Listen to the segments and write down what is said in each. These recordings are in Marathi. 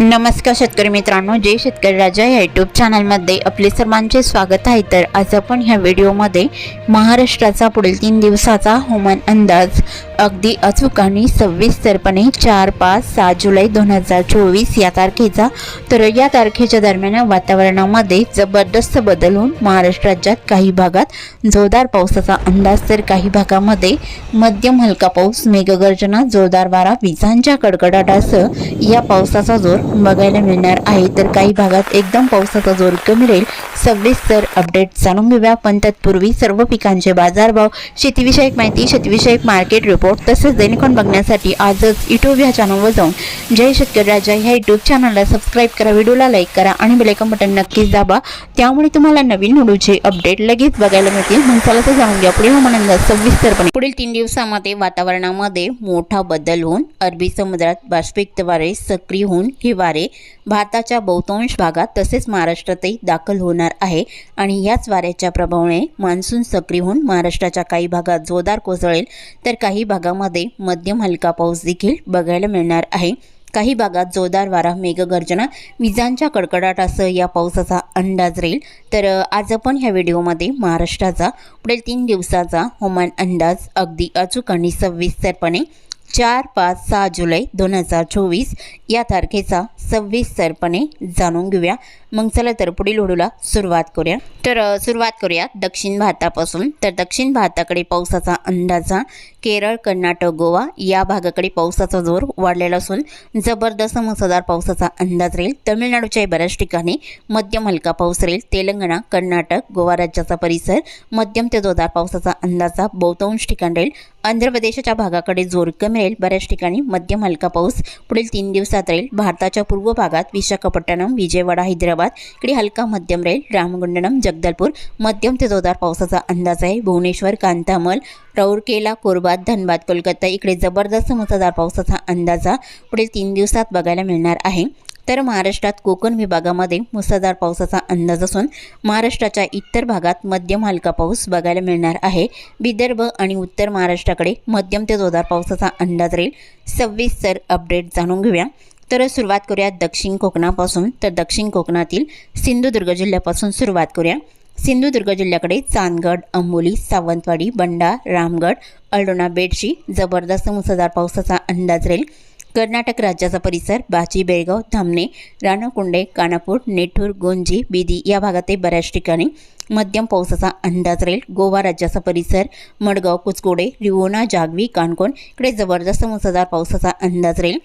नमस्कार शेतकरी मित्रांनो जय शेतकरी राजा या यूट्यूब चॅनलमध्ये आपले सर्वांचे स्वागत आहे. तर आज आपण ह्या व्हिडिओमध्ये महाराष्ट्राचा पुढील तीन दिवसाचा हवामान अंदाज अगदी अचूक आणि सविस्तरपणे चार पाच सात जुलै दोन हजार चोवीस या तारखेचा. तर या तारखेच्या दरम्यान वातावरणामध्ये जबरदस्त बदल होऊन महाराष्ट्र राज्यात काही भागात जोरदार पावसाचा अंदाज तर काही भागामध्ये मध्यम हलका पाऊस मेघगर्जना जोरदार वारा विजांच्या कडकडाटासह या पावसाचा जोर बघायला मिळणार आहे. तर काही भागात एकदम पावसाचा जोर कमी राहील. सविस्तर अपडेट जाणून घेऊया. पण तत्पूर्वी सर्व पिकांचे बाजारभाव शेतीविषयक माहिती शेतीविषयक मार्केट रिपोर्ट तसेच दैनिकॉन बघण्यासाठी आजच युट्यूब ह्या चॅनलवर जाऊन जय शेतकरी राजा ह्या युट्यूब चॅनलला सबस्क्राईब करा व्हिडिओला लाईक करा आणि बेलायकन बटन नक्कीच दाबा. त्यामुळे तुम्हाला नवीन व्हिडिओचे अपडेट लगेच बघायला मिळतील. म्हणून चला तर जाणून घ्या. पुढील हवामान सविस्तरपणे पुढील तीन दिवसामध्ये वातावरणामध्ये मोठा बदल होऊन अरबी समुद्रात बाष्पिक वारे सक्रिय होऊन ही वारे भारताच्या बहुतांश भागात तसेच महाराष्ट्रातही दाखल होणार आहे. आणि याच वाऱ्याच्या प्रभावाने मान्सून सक्रिय होऊन महाराष्ट्राच्या काही भागात जोरदार कोसळेल तर काही भागामध्ये मध्यम हलका पाऊस देखील बघायला मिळणार आहे. काही भागात जोरदार वारा मेघगर्जना विजांच्या कडकडाटासह या पावसाचा अंदाज राहील. तर आज आपण ह्या व्हिडिओमध्ये महाराष्ट्राचा पुढील तीन दिवसाचा हवामान अंदाज अगदी अचूक आणि सविस्तरपणे चार पाच सहा जुलै दोन हजार चोवीस या तारखेचा सविस्तरपणे जाणून घेऊया. मग चला तर पुढील हुडूला सुरुवात करूया. तर सुरुवात करूया दक्षिण भारतापासून. तर दक्षिण भारताकडे पावसाचा अंदाजा केरळ कर्नाटक गोवा या भागाकडे पावसाचा जोर वाढलेला असून जबरदस्त मुसळधार पावसाचा अंदाज राहील. तमिळनाडूच्याही बऱ्याच ठिकाणी मध्यम हलका पाऊस राहील. तेलंगणा कर्नाटक गोवा राज्याचा परिसर मध्यम ते जोरदार पावसाचा अंदाजा बहुतांश ठिकाण राहील. आंध्र प्रदेशाच्या भागाकडे जोर कमी राहील. बऱ्याच ठिकाणी मध्यम हलका पाऊस पुढील तीन दिवसात राहील. भारताच्या पूर्व भागात विशाखापट्टणम विजयवाडा हैदराबाद इकडे हलका मध्यम राहील. रामगुंडनम जगदलपूर मध्यम ते जोरदार पावसाचा अंदाज आहे. भुवनेश्वर कांतामल राऊरकेला कोरबाद धनबाद कोलकाता. इकडे जबरदस्त मुसळधार पावसाचा अंदाजा पुढील तीन दिवसात बघायला मिळणार आहे. तर महाराष्ट्रात कोकण विभागामध्ये मुसळधार पावसाचा अंदाज असून महाराष्ट्राच्या इतर भागात मध्यम हलका पाऊस बघायला मिळणार आहे. विदर्भ आणि उत्तर महाराष्ट्राकडे मध्यम ते जोरदार पावसाचा अंदाज राहील. सविस्तर अपडेट जाणून घेऊया. तर सुरुवात करूया दक्षिण कोकणापासून. तर दक्षिण कोकणातील सिंधुदुर्ग जिल्ह्यापासून सुरुवात करूया. सिंधुदुर्ग जिल्ह्याकडे चांदगड अंबोली सावंतवाडी बंडा रामगड अल्डोना बेडशी जबरदस्त मुसळधार पावसाचा अंदाज राहील कर्नाटक राज्याचा परिसर बाची बेळगाव धामणे राणकुंडे कानापूर नेठूर गोंजी बिदी या भागातही बऱ्याच ठिकाणी मध्यम पावसाचा अंदाज राहील गोवा राज्याचा परिसर मडगाव कुचकोडे रिवोना जागवी काणकोण इकडे जबरदस्त मुसळधार पावसाचा अंदाज राहील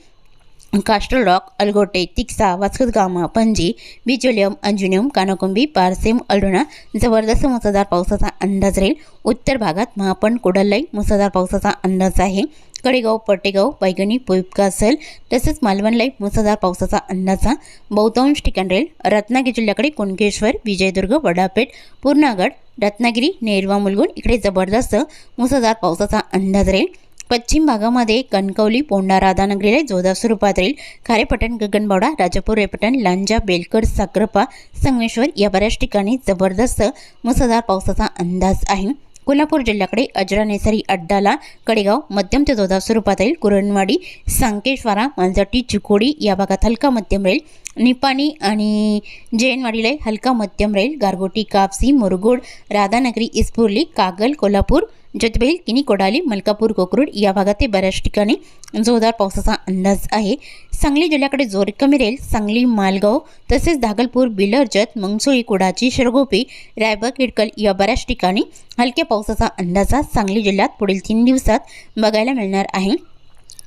कास्टल रॉक अलगोटे तिक्सा वास्कदगामा पणजी बिचोलियम अंजुनियम कानाकोंबी पारसेम अल्डोना जबरदस्त मुसळधार पावसाचा अंदाज राहील उत्तर भागात महापण कोडल्लाई मुसळधार पावसाचा अंदाज आहे कडेगाव पटेगाव पैगणी पोईपकासल तसेच मालवणलाई मुसळधार पावसाचा अंदाजा बहुतांश ठिकाण राहील रत्नागिरी जिल्ह्याकडे कुणकेश्वर विजयदुर्ग वडापेठ पूर्णागड रत्नागिरी नेरवा मुलगुण इकडे जबरदस्त मुसळधार पावसाचा अंदाज राहील पश्चिम भागामध्ये कणकवली पोंडा राधानगरीला जोरदार स्वरूपात राहील. खारेपटण गगनबावडा राजापूर रेपटण लांजा बेलकर साक्रपा संगमेश्वर या बऱ्याच ठिकाणी जबरदस्त मुसळधार पावसाचा अंदाज आहे. कोल्हापूर जिल्ह्याकडे अजरा नेसरी अड्डाला कडेगाव मध्यम ते जोधा स्वरूपात राहील. कुरणवाडी सांकेश्वरा मांजटी चिकोडी या भागात हलका मध्यम राहील. निपाणी आणि जैनवाडीला हलका मध्यम राहील गारगोटी कापसी मुरगुड राधानगरी इस्फुर्ली कागल कोल्हापूर जतबेल किनी कोडाली मलकापूर कोकरूड या भागात बऱ्याच ठिकाणी जोरदार पावसाचा अंदाज आहे. सांगली जिल्ह्याकडे जोर कमी राहील सांगली मालगाव तसेच दागलपूर बिलर्जत मंगसोळी कुडाची शिरगोपी रायबग इडकल या बऱ्याच ठिकाणी हलक्या पावसाचा अंदाज सांगली जिल्ह्यात पुढील तीन दिवसात बघायला मिळणार आहे.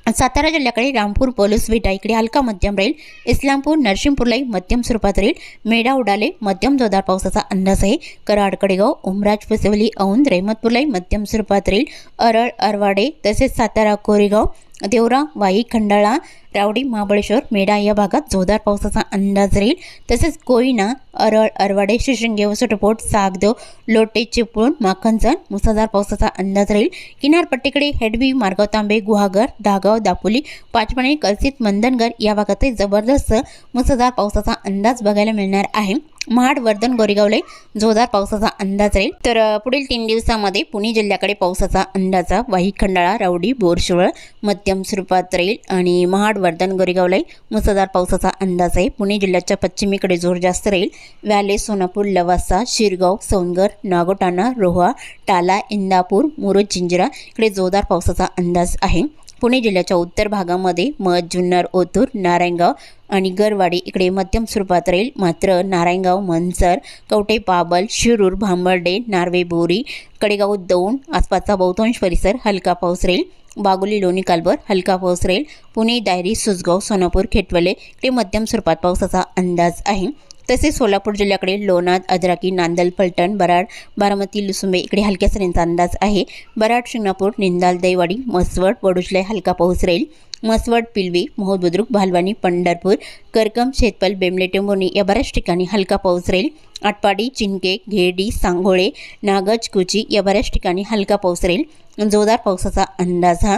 सातारा जिल्ह्याकडे रामपूर पोलीस विटा इकडे हलका मध्यम राहील इस्लामपूर नरसिंहपूरलाही मध्यम स्वरूपात राहील मेढा उडाले मध्यम जोरदार पावसाचा अंदाज आहे. कराड कडेगाव उमराज फसवली औंध रेहमतपूरलाही मध्यम स्वरूपात राहील अरळ अरवाडे तसेच सातारा कोरेगाव देवरा वाई खंडाळा रावडी महाबळेश्वर मेढा या भागात जोरदार पावसाचा अंदाज राहील. तसेच कोयना अरळ अरवाडे शिशिंगे वसटपोट सागदेव लोटे चिपळूण माखनजण मुसळधार पावसाचा अंदाज राहील. किनारपट्टीकडे हेडवी मार्गाव तांबे गुहागर दागाव दापोली पाचपणे कलसित मंदनगर या भागातही जबरदस्त मुसळधार पावसाचा अंदाज बघायला मिळणार आहे. महाड वर्धन गोरेगावला जोरदार पावसाचा अंदाज राहील. तर पुढील तीन दिवसामध्ये पुणे जिल्ह्याकडे पावसाचा अंदाजा वाही खंडाळा रावडी बोरशिवळ मध्यम स्वरूपात राहील आणि महाड वर्धन गोरेगावला मुसळधार पावसाचा अंदाज आहे. पुणे जिल्ह्याच्या पश्चिमेकडे जोर जास्त राहील. व्याले सोनापूर लवासा शिरगाव सोनगर नागोटाणा रोहा टाला इंदापूर मुरुज चिंजरा इकडे जोरदार पावसाचा अंदाज आहे. पुणे जिल्ह्याच्या उत्तर भागामध्ये मध जुन्नर ओतूर नारायणगाव आणि गरवाडी इकडे मध्यम स्वरूपात राहील. मात्र नारायणगाव मनसर कवठे पाबल शिरूर भांबर्डे नार्वे बोरी कडेगाव दौंड आसपासचा बहुतांश परिसर हलका पाऊस राहील. बागोली लोणी कालभर हलका पाऊस राहील. पुणे दायरी सुसगाव सोनापूर खेटवले इकडे मध्यम स्वरूपात पावसाचा अंदाज आहे. तसेच सोलापूर जिल्ह्याकडे लोणार अद्राकी नांदल फलटण बराड बारामती लुसुंबे इकडे हलक्या सरींचा अंदाज आहे. बराड शिंगणापूर निंदाल दैवाडी मसवड वडुजला हलका पाऊस राहील. मसवड पिलवी मोहोद बुद्रुक भालवानी पंढरपूर करकम शेतपल बेमले टेंबोनी या बऱ्याच ठिकाणी हलका पाऊस राहील. आटपाडी चिंके घेडी सांगोळे नागज कुची या बऱ्याच ठिकाणी हलका पाऊस राहील. जोरदार पावसाचा अंदाज हा.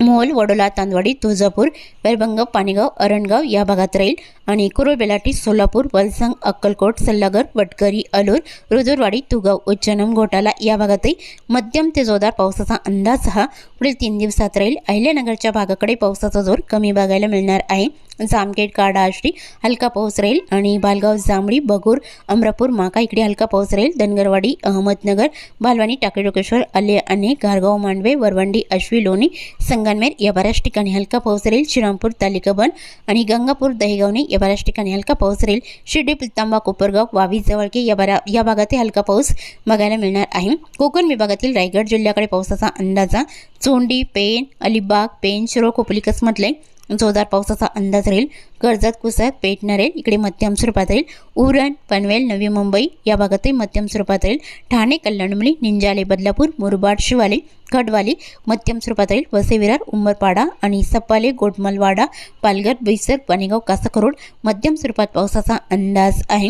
मोहोल वडोला तांदवाडी तुळजापूर बैरभंग पाणीगाव अरणगाव या भागात राहील. आणि कुरुळ बेलाटी सोलापूर वलसंग अक्कलकोट सल्लागर वटकरी अलूर रुजूरवाडी तुगाव उच्चनम घोटाला या भागातही मध्यम ते जोरदार पावसाचा अंदाज हा पुढील तीन दिवसात राहील. अहिल्यानगरच्या भागाकडे पावसाचा जोर कमी बघायला मिळणार आहे. जामखेड काडा आष्टी हलका पाऊस राहील आणि बालगाव जांभळी बगूर अमरापूर माका इकडे हलका पाऊस राहील. धनगरवाडी अहमदनगर बालवानी टाकेडोकेश्वर आले अने गारगाव मांडवे वरवंडी अश्वी लोणी संगनमेर या बऱ्याच ठिकाणी हलका पाऊस राहील. श्रीरामपूर तालिकाबन आणि गंगापूर दहेगावने या बऱ्याच ठिकाणी हलका पाऊस राहील. शिर्डी पितांबा कोपरगाव वावी जवळके या बऱ्या या भागातही हलका पाऊस बघायला मिळणार आहे. कोकण विभागातील रायगड जिल्ह्याकडे पावसाचा अंदाजा चोंडी पेन अलिबाग पेन शिरोळ खोपली कसमतले जोरदार पावसाचा अंदाज राहील. कर्जत कुसत पेटणार नरेल इकडे मध्यम स्वरूपात राहील. उरण पनवेल नवी मुंबई या भागातही मध्यम स्वरूपात राहील. ठाणे कल्याणमुली निंजाले बदलापूर मुरबाड शिवाले खडवाली मध्यम स्वरूपात राहील. वसे विरार उंबरपाडा आणि सप्पाले गोटमलवाडा पालघर बैसर पाणीगाव कासाखरोड मध्यम स्वरूपात पावसाचा अंदाज आहे.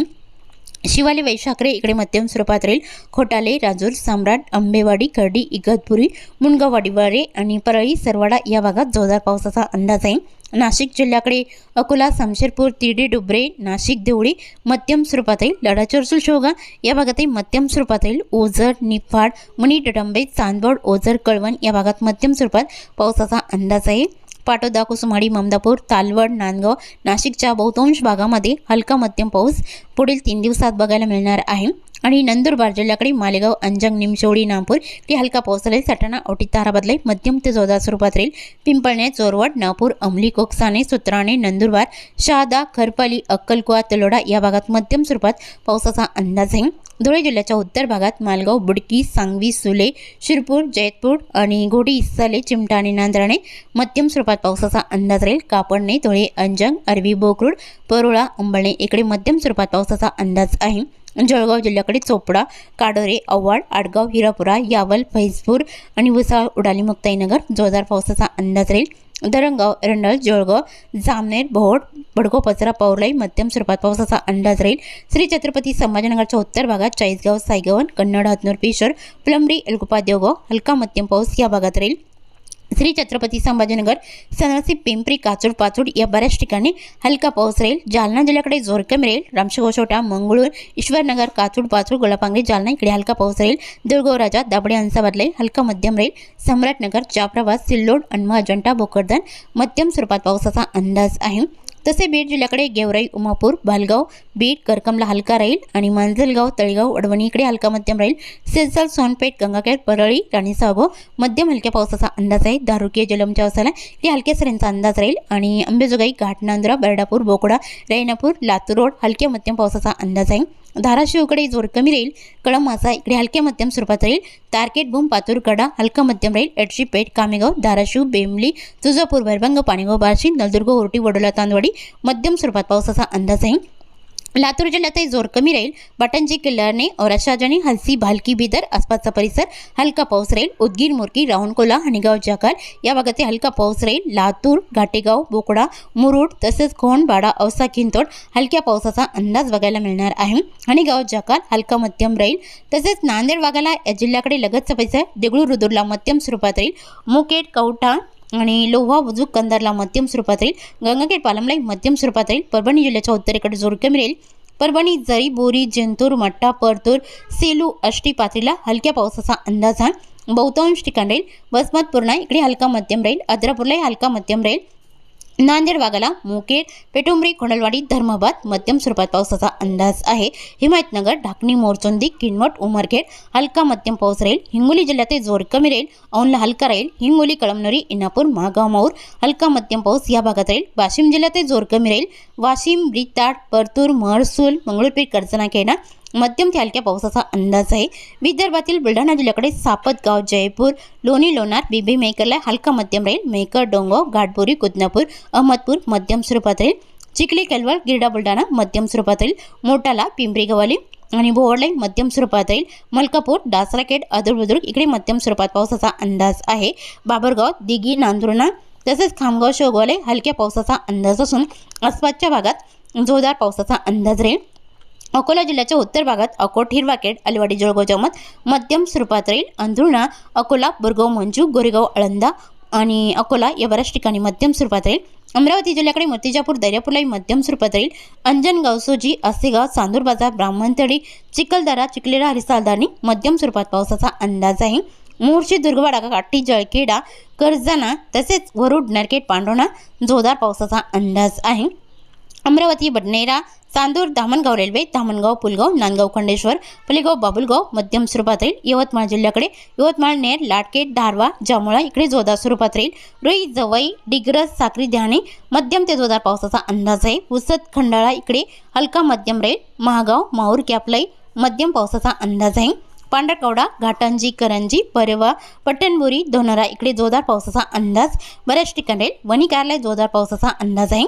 शिवाली वैशाखरे इकडे मध्यम स्वरूपात राहील. खोटाले राजूर सम्राट आंबेवाडी खर्डी इगतपुरी मुंडगाववाडीवारे आणि परळी सरवाडा या भागात जोरदार पावसाचा अंदाज आहे. नाशिक जिल्ह्याकडे अकोला समशेरपूर तिरडी डुबरे नाशिक देवळी मध्यम स्वरूपात येईल लढाचरसूल शोगा या भागातही मध्यम स्वरूपात येईल ओझर निफाड मुनी डडंबे चांदवड ओझर कळवण या भागात मध्यम स्वरूपात पावसाचा अंदाज आहे. पाटोदा कुसुमाडी ममदापूर तालवड नांदगाव नाशिकच्या बहुतांश भागामध्ये हलका मध्यम पाऊस पुढील तीन दिवसात बघायला मिळणार आहे. आणि नंदुरबार जिल्ह्याकडे मालेगाव अंजंग निमशोडी नागपूर ते हलका पाऊस राहील सटाणा ओटी ताराबदले मध्यम ते जोरदार स्वरूपात राहील. पिंपळणे चोरवड नागपूर अंमली कोकसाने सुत्राणे नंदुरबार शहादा खरपाली अक्कलकुवा तलोडा या भागात मध्यम स्वरूपात पावसाचा अंदाज आहे. धुळे जिल्ह्याच्या उत्तर भागात मालगाव बुडकी सांगवी सुले शिरपूर जैतपूर आणि घोडी इसाले चिमटा आणि नांदराणे मध्यम स्वरूपात पावसाचा अंदाज राहील. कापडणे धुळे अंजंग अरबी बोकरूड परोळा अंबळणे इकडे मध्यम स्वरूपात पावसाचा अंदाज आहे. जळगाव जिल्ह्याकडे चोपडा काडोरे आव्हाड आडगाव हिरापुरा यावल फैजपूर आणि भुसावळ उडाली मुक्ताईनगर जोरदार पावसाचा अंदाज राहील. धरणगाव रंडल जळगाव जामनेर भोड बडगाव पचरा पौर्लाई मध्यम स्वरूपात पावसाचा अंदाज राहील. श्री छत्रपती संभाजीनगरच्या उत्तर भागात चाळीसगाव सायगवन कन्नड हतनूर पेशर प्लंबरी एलगुपा देवगाव हलका मध्यम पाऊस या भागात राहील. श्री छत्रपती संभाजीनगर सनसी पिंपरी काचूड पाचूड या बऱ्याच ठिकाणी हलका पाऊस राहील. जालना जिल्ह्याकडे जोर कमी राहील रामशेगोशोटा मंगळूर ईश्वरनगर काचूड पाचूड गोलापांगरी जालना इकडे हलका पाऊस राहील. दुर्गव राजा दाबडे अंसाबादले हलका मध्यम राहील. सम्राटनगर जाफराबाद सिल्लोड अनमा अजंठा भोकरदन मध्यम स्वरूपात पावसाचा अंदाज आहे. तसे बीड जिल्ह्याकडे गेवराई उमापूर भालगाव बीड करकमला हलका राहील आणि मांजलगाव तळेगाव अडवणी इकडे हलका मध्यम राहील. सिरसाल सोनपेठ गंगाखेड परळी राणीसागो मध्यम हलक्या पावसाचा अंदाज आहे. दारुकीय जलमच्या वसाला इकडे हलक्या सरींचा अंदाज राहील आणि अंबेजोगाई घाटनांद्रा बर्डापूर बोकडा रैनापूर लातूर रोड हलक्या मध्यम पावसाचा अंदाज आहे. धाराशिवकडे जोर कमी राहील. कळमासा इकडे हलक्या मध्यम स्वरूपात राहील. तारकेट भूम पातूरकडा हलका मध्यम राहील. एडशी पेठ कामेगाव धाराशिव बेमली तुळजापूर भैरभंग पाणीगाव बार्शी नलदुर्ग ओरटी वडोला तांदवाडी मध्यम स्वरूपात पावसाचा अंदाज आहे. लातूर जिल्ह्यातही जोर कमी राहील. बटनजी किल्लारने औरशाजणी हलसी भालकी बिदर आसपासचा परिसर हलका पाऊस राहील. उदगीर मुरकी रावणकोला हणीगाव जाकार या भागात हलका पाऊस राहील. लातूर घाटेगाव बोकडा मुरुड तसेच खोंडबाडा औसा खिंतोड हलक्या पावसाचा अंदाज बघायला मिळणार आहे. हणीगाव जाकार हलका मध्यम राहील. तसेच नांदेड भागाला या जिल्ह्याकडे लगतचा परिसर देगळूर रुदूरला मध्यम स्वरूपात राहील. मुकेट कवठा आणि लोहा बुजुक कंधारला मध्यम स्वरूपात राहील गंगाखेड पालमलाई मध्यम स्वरूपात राहील परभणी जिल्ह्याच्या उत्तरेकडे जोर कमी राहील परभणी जरी बोरी जिंतूर मट्टा परतूर सेलू अष्टी पातळीला हलक्या पावसाचा अंदाज आहे बहुतांश ठिकाण राहील. वसमत पूर्णा इकडे हलका मध्यम राहील. अद्रापूरलाही हलका मध्यम राहील. नांदेड वाघाला मोकेड पेटुंबरी कोंडलवाडी धर्माबाद मध्यम स्वरूपात पावसाचा अंदाज आहे. हिमायतनगर ढाकणी मोरचोंदी किनवट उमरखेड हलका मध्यम पाऊस राहील. हिंगोली जिल्ह्यात जोर कमी राहील. औंधला हलका राहील. हिंगोली कळमनुरी इनापूर महागाव माऊर हलका मध्यम पाऊस या भागात राहील. वाशिम जिल्ह्यात जोर कमी राहील. वाशिम ब्रिताड परतूर महसूल मंगळूरपीठ कर्जना केना मध्यम ते हलक्या पावसाचा अंदाज आहे. विदर्भातील बुलढाणा जिल्ह्याकडे सापतगाव जयपूर लोणी लोणार बिबी मेकरला हलका मध्यम राहील मेकर डोंगो घाटपुरी कुदनापूर अहमदपूर मध्यम स्वरूपात राहील चिखली कलवळ गिरडा बुलढाणा मध्यम स्वरूपात राहील मोटाला पिंपरी गवाली आणि भोवडलाई मध्यम स्वरूपात राहील मलकापूर डासराखेड अदुरबुद्रुक इकडे मध्यम स्वरूपात पावसाचा अंदाज आहे. बाबरगाव दिघी नांदुर्णा तसेच खामगाव शोगवाले हलक्या पावसाचा अंदाज असून आसपासच्या भागात जोरदार पावसाचा अंदाज राहील अकोला जिल्ह्याच्या उत्तर भागात अकोट हिरवाकेड अलिवाडी जळगाव जमत मध्यम स्वरूपात राहील. अंधुणा अकोला बुरगाव मंजू गोरेगाव आळंदा आणि अकोला या बऱ्याच ठिकाणी मध्यम स्वरूपात राहील. अमरावती जिल्ह्याकडे मूर्तिजापूर दर्यापूरलाही मध्यम स्वरूपात राहील. अंजनगाव सोजी असेगाव चांदूर बाजार ब्राह्मणतळी चिखलदरा चिखलेरा हरिसालदानी मध्यम स्वरूपात पावसाचा अंदाज आहे. मोर्शी दुर्गवाडा काठी जळखेडा कर्जाना तसेच वरुड नरकेट पांडोणा जोरदार पावसाचा अंदाज आहे. अमरावती बडनेरा चांदूर धामणगाव रेल्वे धामणगाव पुलगाव नांदगाव खंडेश्वर पुलेगाव बाबुलगाव मध्यम स्वरूपात राहील यवतमाळ जिल्ह्याकडे यवतमाळ नेर लाटकेट धारवा जामुळा इकडे जोरदार स्वरूपात राहील रुई जवई डिग्रज साक्री ध्याने मध्यम ते जोरदार पावसाचा अंदाज आहे. उसद खंडाळा इकडे हलका मध्यम राहील महागाव माहूर कॅपलाई मध्यम पावसाचा अंदाज आहे. पांढरकवडा घाटांजी करंजी परवा पट्टणबुरी दोनरा इकडे जोरदार पावसाचा अंदाज. बऱ्याच ठिकाणी राहील वणी कार्यालय जोरदार पावसाचा अंदाज आहे.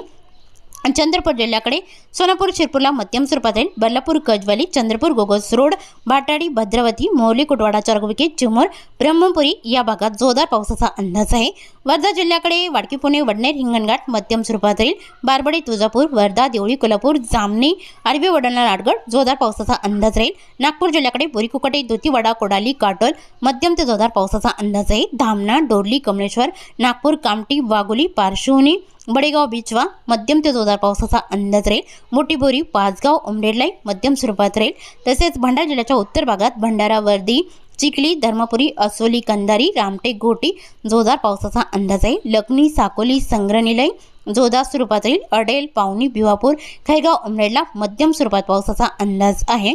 चंद्रपूर जिल्ह्याकडे सोनापूर शिरपूरला मध्यम स्वरूपात राहील बल्लापूर गजवाली चंद्रपूर गोगोस रोड भाटाडी भद्रावती मोरली कुटवाडा चारगोविके चिमूर ब्रह्मपुरी या भागात जोरदार पावसाचा अंदाज आहे. वर्धा जिल्ह्याकडे वाडकी पुणे वडनेर हिंगणघाट मध्यम स्वरूपात राहील बारबडी तुळजापूर वर्धा देवळी कोल्हापूर जामणी आरबी वडणा राडगड जोरदार पावसाचा अंदाज राहील. नागपूर जिल्ह्याकडे बोरीकुकटे दुतीवाडा कोडाली काटोल मध्यम ते जोरदार पावसाचा अंदाज आहे. धामणा डोरली कमलेश्वर नागपूर कामटी वाघोली पारशिवनी बडेगाव बिचवा मध्यम ते जोरदार पावसाचा अंदाज राहील. मोठी बोरी पाचगाव उमरेडलाई मध्यम स्वरूपात राहील. तसेच भंडारा जिल्ह्याच्या उत्तर भागात भंडारा वर्दी चिखली धर्मपुरी असोली कंदारी रामटेक घोटी जोरदार पावसाचा अंदाज आहे. लखनी साकोली संग्रनिलय जोरदार स्वरूपात राहील. अडेल पावनी भिवापूर खैगाव उमरेडला मध्यम स्वरूपात पावसाचा अंदाज आहे.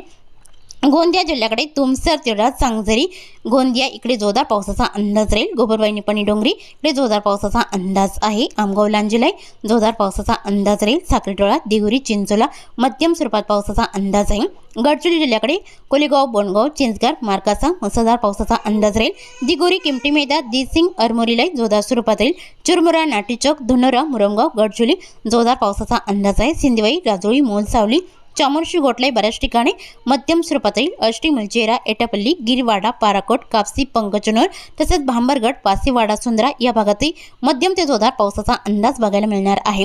गोंदिया जिल्ह्याकडे तुमसर तिळा सांगझरी गोंदिया इकडे जोरदार पावसाचा अंदाज राहील. गोबरवाईनी पणी डोंगरी इकडे जोरदार पावसाचा अंदाज आहे. आमगाव लांजिलाई जोरदार पावसाचा अंदाज राहील. साखरेटोळा दिगुरी चिंचोला मध्यम स्वरूपात पावसाचा अंदाज आहे. गडचिरोली जिल्ह्याकडे कोलेगाव बोंडगाव चिंचगार मार्कासा मुसळधार पावसाचा अंदाज राहील. दिगोरी किमटी मैदा दिसिंग अरमोरीलाई जोरदार स्वरूपात राहील. चुरमुरा नाटीचौक धुनोरा मुरमगाव गडचिरोली जोरदार पावसाचा अंदाज आहे. सिंधीवाई राजोळी मोलसावली चामोर्शी गोटलाई बऱ्याच ठिकाणी मध्यम स्वरूपात येईल अष्टी मुलचेरा एटापल्ली गिरवाडा पाराकोट कापसी पंकचनोर तसेच भांबरगड पासेवाडा सुंदरा या भागातही मध्यम ते जोरदार पावसाचा अंदाज बघायला मिळणार आहे